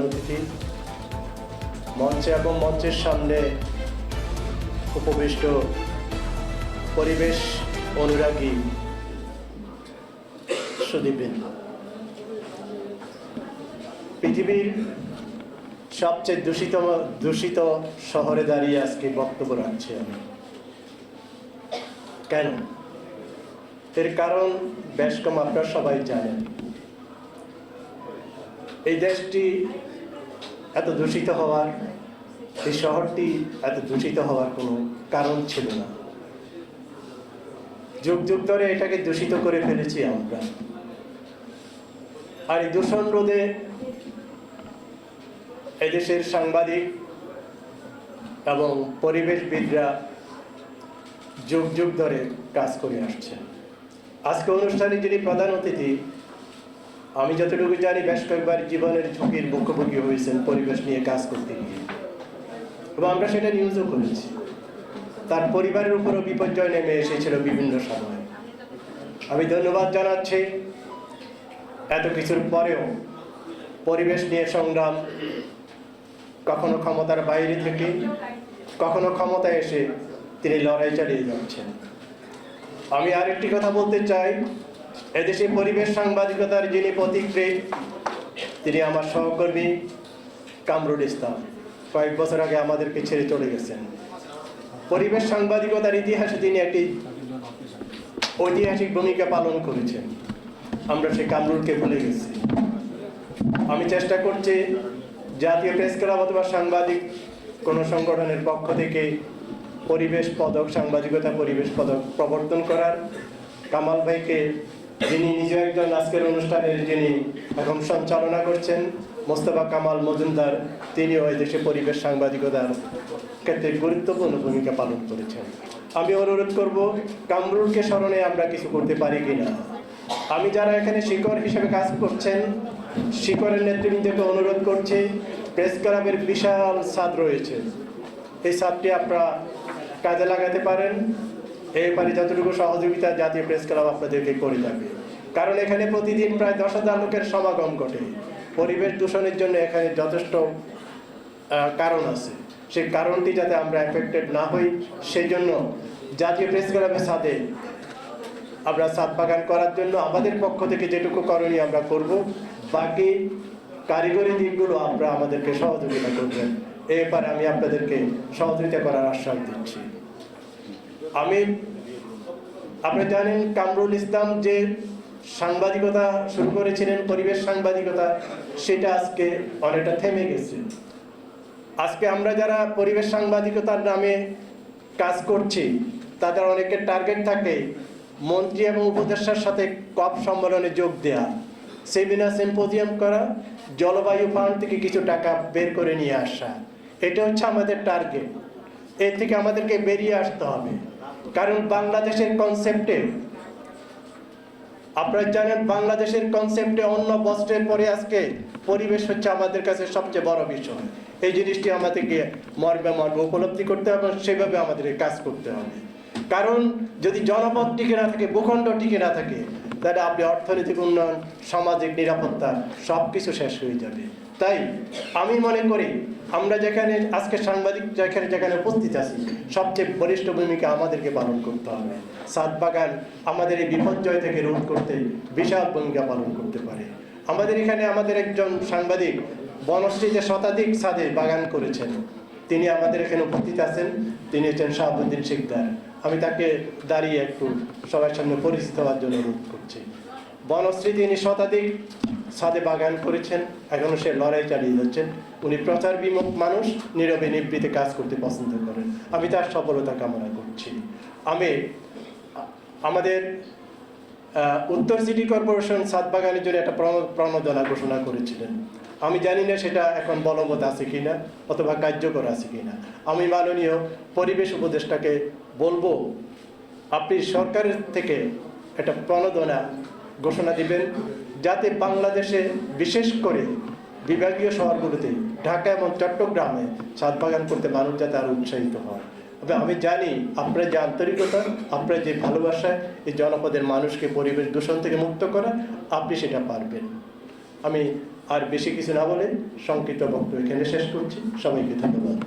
প্রধান অতিথি মঞ্চে এবং মঞ্চের সামনে উপবিষ্ট পরিবেশ অনুরাগী সুদীপবৃন্দ। পৃথিবীর সবচেয়ে দূষিত দূষিত শহরে দাঁড়িয়ে আজকে বক্তব্য রাখছি আমি। কেন? এর কারণ বেশ কম, আপনারা সবাই জানেন। এই দেশটি এত দূষিত হওয়ার, এই শহরটি এত দূষিত হওয়ার কোনো কারণ ছিল না। যুগ যুগ ধরে এটাকে দূষিত করে ফেলেছি আমরা। আর এই দূষণ রোধে এদেশের সাংবাদিক এবং পরিবেশবিদরা যুগ যুগ ধরে কাজ করে আসছে। আজকে অনুষ্ঠানে যিনি প্রধান অতিথি আমি যতটুকু জানি, বেশ কয়েকবার জীবনের ঝুঁকির মুখোমুখি হয়েছেন, পরিবেশ নিয়ে কাজ করতে গিয়ে। এবং আমরা সেটা নিউজও করেছি। তার পরিবারের উপরও বিপর্যয় নেমে এসেছিল বিভিন্ন সময়। আমি ধন্যবাদ জানাচ্ছি। এত কিছুর পরেও পরিবেশ নিয়ে সংগ্রাম কখনো ক্ষমতার বাইরে থেকে, কখনো ক্ষমতায় এসে তিনি লড়াই চালিয়ে যাচ্ছেন। আমি আরেকটি কথা বলতে চাই। এদেশে পরিবেশ সাংবাদিকতার যিনি পথিকৃৎ তিনি আমার সহকর্মী কামরুল ইসলাম। কয়েক বছর আগে আমাদেরকে ছেড়ে চলে গেছেন। পরিবেশ সাংবাদিকতার ইতিহাসে তিনি একটি ঐতিহাসিক ভূমিকা পালন করেছেন। আমরা সেই কামরুলকে ভুলে গেছি। আমি চেষ্টা করছি জাতীয় প্রেস ক্লাব অথবা সাংবাদিক কোনো সংগঠনের পক্ষ থেকে পরিবেশ পদক, সাংবাদিকতা পরিবেশ পদক প্রবর্তন করার। কামাল ভাইকে যিনি নিজে একজন আজকের অনুষ্ঠানের যিনি এখন সঞ্চালনা করছেন, মোস্তফা কামাল মজুমদার, তিনিও এই দেশে পরিবেশ সাংবাদিকতার ক্ষেত্রে গুরুত্বপূর্ণ ভূমিকা পালন করেছেন। আমি অনুরোধ করব, কামরুলকে স্মরণে আমরা কিছু করতে পারি কিনা? আমি যারা এখানে শিকর হিসেবে কাজ করছেন, শিকরের নেতৃবৃন্দকে অনুরোধ করছি, প্রেস ক্লাবের বিশাল ছাদ রয়েছে। এই ছাদটি আপনারা কাজে লাগাতে পারেন। এবারে যতটুকু সহযোগিতা জাতীয় প্রেস ক্লাব আপনাদেরকে করে যাবে কারণ এখানে প্রতিদিন প্রায় দশ হাজার লোকের সমাগম ঘটে। পরিবেশ দূষণের জন্য এখানে যথেষ্ট কারণ আছে। সেই কারণটি যাতে আমরা এফেক্টেড না হই সেই জন্য জাতীয় প্রেস ক্লাবের সাথে আমরা সাত বাগান করার জন্য আমাদের পক্ষ থেকে যেটুকু করণীয় আমরা করব, বাকি কারিগরি দিকগুলো আমরা আমাদেরকে সহযোগিতা করবেন। এ ব্যাপারে আমি আপনাদেরকে সহযোগিতা করার আশ্বাস দিচ্ছি। আমি আপনি জানেন কামরুল ইসলাম যে সাংবাদিকতা শুরু করেছিলেন, পরিবেশ সাংবাদিকতা, সেটা আজকে অনেকটা থেমে গেছে। আজকে আমরা যারা পরিবেশ সাংবাদিকতার নামে কাজ করছি, তাদের অনেকের টার্গেট থাকে মন্ত্রী এবং উপদেষ্টার সাথে কপ সম্মেলনে যোগ দেয়া সেমিনার সিম্পোজিয়াম করা, জলবায়ু ফান্ড থেকে কিছু টাকা বের করে নিয়ে আসা। এটা হচ্ছে আমাদের টার্গেট। এর থেকে আমাদেরকে বেরিয়ে আসতে হবে। কারণ বাংলাদেশের কনসেপ্টে আপনারা জানেন বাংলাদেশের কনসেপ্টে অন্য বস্ত্রের পরে আজকে পরিবেশ হচ্ছে আমাদের কাছে সবচেয়ে বড় বিষয়। এই জিনিসটি আমাদেরকে মর্মে মর্মে উপলব্ধি করতে হবে সেভাবে আমাদের কাজ করতে হবে। কারণ যদি জনপদ টিকে না থাকে, ভূখণ্ড টিকে না থাকে, তাহলে আপনি অর্থনৈতিক উন্নয়ন, সামাজিক নিরাপত্তা সব কিছু শেষ হয়ে যাবে। তাই আমি মনে করি আমরা যেখানে, আজকে সাংবাদিক যেখানে যেখানে উপস্থিত আছি, সবচেয়ে বলিষ্ঠ ভূমিকা আমাদেরকে পালন করতে হবে। সাত বাগান আমাদের এই বিপর্যয় থেকে রোধ করতে বিশাল ভূমিকা পালন করতে পারে। আমাদের এখানে আমাদের একজন সাংবাদিক বনশ্রীতে শতাধিক সাদে বাগান করেছেন, তিনি আমাদের এখানে উপস্থিত আছেন। তিনি হচ্ছেন শাহাবুদ্দিন শিকদার। আমি তাকে দাঁড়িয়ে একটু সবার সামনে পরিচিত হওয়ার জন্য অনুরোধ করছি। বনশ্রী তিনি শতাধিক সাদে বাগান করেছেন এখনও সে লড়াই চালিয়ে যাচ্ছেন। উনি প্রচার বিমুখ মানুষ, নীরবে নিবৃতে কাজ করতে পছন্দ করেন। আমি তার সফলতা কামনা করছি। আমি, আমাদের উত্তর সিটি কর্পোরেশন সাত বাগানের জন্য একটা প্রণ- প্রণোদনা ঘোষণা করেছিলেন। আমি জানি না সেটা এখন বলবৎ আছে কি না অথবা কার্যকর আছে কি না আমি মাননীয় পরিবেশ উপদেষ্টাকে বলব, আপনি সরকারের থেকে একটা প্রণোদনা ঘোষণা দিবেন যাতে বাংলাদেশে বিশেষ করে বিভাগীয় শহরগুলোতে ঢাকা এবং চট্টগ্রামে ছাদ বাগান করতে মানুষ যাতে আরও উৎসাহিত হয়। তবে আমি জানি আপনার যে আন্তরিকতা, আপনার যে ভালোবাসা, এই জনপদের মানুষকে পরিবেশ দূষণ থেকে মুক্ত করা, আপনি সেটা পারবেন। আমি আর বেশি কিছু না বলে সংক্ষিপ্ত বক্তব্য এখানে শেষ করছি। সবাইকে ধন্যবাদ।